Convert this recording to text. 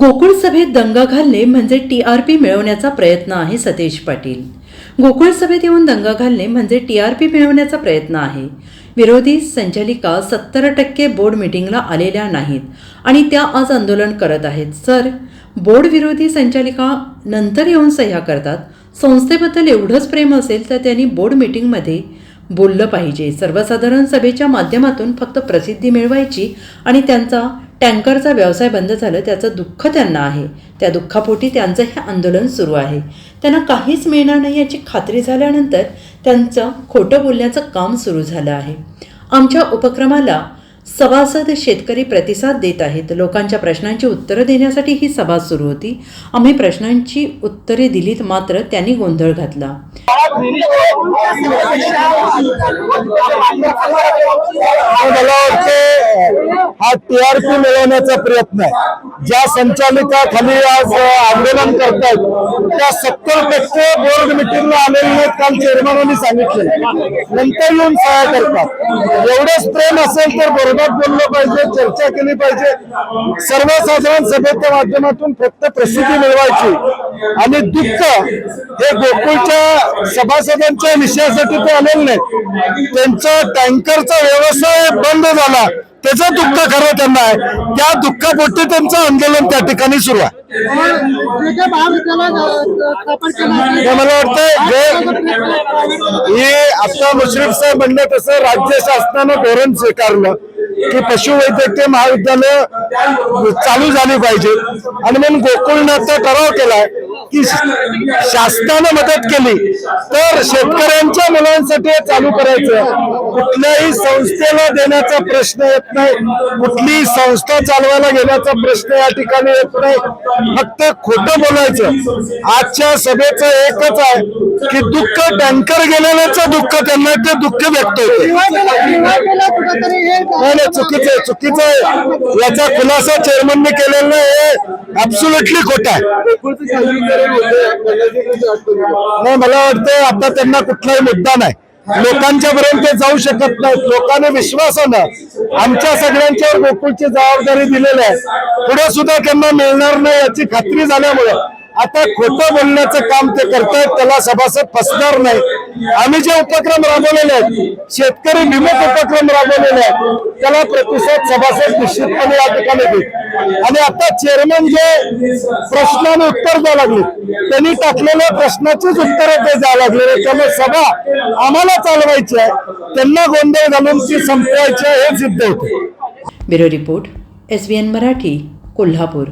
गोकुळ सभेत दंगा घालणे म्हणजे टी आर पी मिळवण्याचा प्रयत्न आहे सतेज पाटील. गोकुळ सभेत येऊन दंगा घालणे म्हणजे टी आर पी मिळवण्याचा प्रयत्न आहे. विरोधी संचालिका सत्तर टक्के बोर्ड मिटिंगला आलेल्या नाहीत आणि त्या आज आंदोलन करत आहेत. सर बोर्ड विरोधी संचालिका नंतर येऊन सह्या करतात. संस्थेबद्दल एवढंच प्रेम असेल तर त्यांनी बोर्ड मिटिंगमध्ये बोललं पाहिजे. सर्वसाधारण सभेच्या माध्यमातून फक्त प्रसिद्धी मिळवायची आणि त्यांचा टँकरचा व्यवसाय बंद झालं त्याचं दुःख त्यांना आहे. त्या दुःखापोटी त्यांचं हे आंदोलन सुरू आहे. त्यांना काहीच मिळणार नाही याची खात्री झाल्यानंतर त्यांचं खोटं बोलण्याचं काम सुरू झालं आहे. आमच्या उपक्रमाला सभासद शेतकरी प्रतिसाद देत आहेत. लोकांच्या प्रश्नांची उत्तरं देण्यासाठी ही सभा सुरू होती. आम्ही प्रश्नांची उत्तरे दिलीत मात्र त्यांनी गोंधळ घातला. हा टीआरपी मिळवण्याचा प्रयत्न आहे. ज्या संचालिकाखाली आज आंदोलन करतायत त्या सत्तर टक्के बोर्ड मिटिंगला आलेले नाहीत काल चेअरमॅनांनी सांगितले. नंतर येऊन सहाय्य करतात. एवढंच प्रेम असेल तर बोर्डात बोललं पाहिजे चर्चा केली पाहिजे. सर्वसाधारण सभेच्या माध्यमातून फक्त प्रसिद्धी मिळवायची. आणि दुःख हे गोकुळच्या सभासदांच्या विषयासाठी ते आलेले नाहीत त्यांचा टँकरचा व्यवसाय बंद झाला. त्याचं दुःख खरं त्यांना आहे त्या दुःखापोटी त्यांचं आंदोलन त्या ठिकाणी सुरू आहे. मला वाटतं जे हे आता मुश्रीफ साहेब म्हणले तसं राज्य शासनानं धोरण स्वीकारलं की पशुवैद्यकीय महाविद्यालय चालू झाली पाहिजे. आणि म्हणून गोकुळनं आता ठराव केलाय की शासनानं मदत केली. तर शेतकऱ्यांच्या मुलांसाठी चालू करायचं. कुठल्याही संस्थेला देण्याचा प्रश्न येत नाही. कुठलीही संस्था चालवायला गेल्याचा प्रश्न या ठिकाणी येत नाही. फक्त खोटं बोलायचं. आजच्या सभेचं एकच आहे की दुःख टँकर गेलेल्याचं दुःख त्यांना ते दुःख व्यक्त होते. नाही चुकीचं आहे चुकीचं आहे. याचा खुलासा चेअरमनने केलेला नाही. हे ऍब्सुलेटली खोटा आहे. नाही मला वाटतं आता त्यांना कुठलाही मुद्दा नाही. लोकांच्या पर्यंत ते जाऊ शकत नाहीत. लोकांनी विश्वासानं आमच्या सगळ्यांच्यावर गोकुळची जबाबदारी दिलेली आहे. पुढे सुद्धा त्यांना मिळणार नाही याची खात्री झाल्यामुळे आता खोटं बोलण्याचं काम ते करतायत त्याला सभासद फसणार नाही आम्ही जे उपक्रम राबवलेले आहेत शेतकरी विमुख उपक्रम राबवलेले आहेत त्याला प्रतिसाद सभासद निश्चितपणे या ठिकाणी देईल. आणि आता चेअरमन जे प्रश्नाने उत्तर द्यावं लागले त्यांनी टाकलेल्या प्रश्नाचीच उत्तरं ते द्यावं लागलेले त्यामुळे सभा आम्हाला चालवायची आहे त्यांना गोंधळ घालून ती संपवायची आहे हे सिद्ध होते. Bureau report S N Marathi Kolhapur.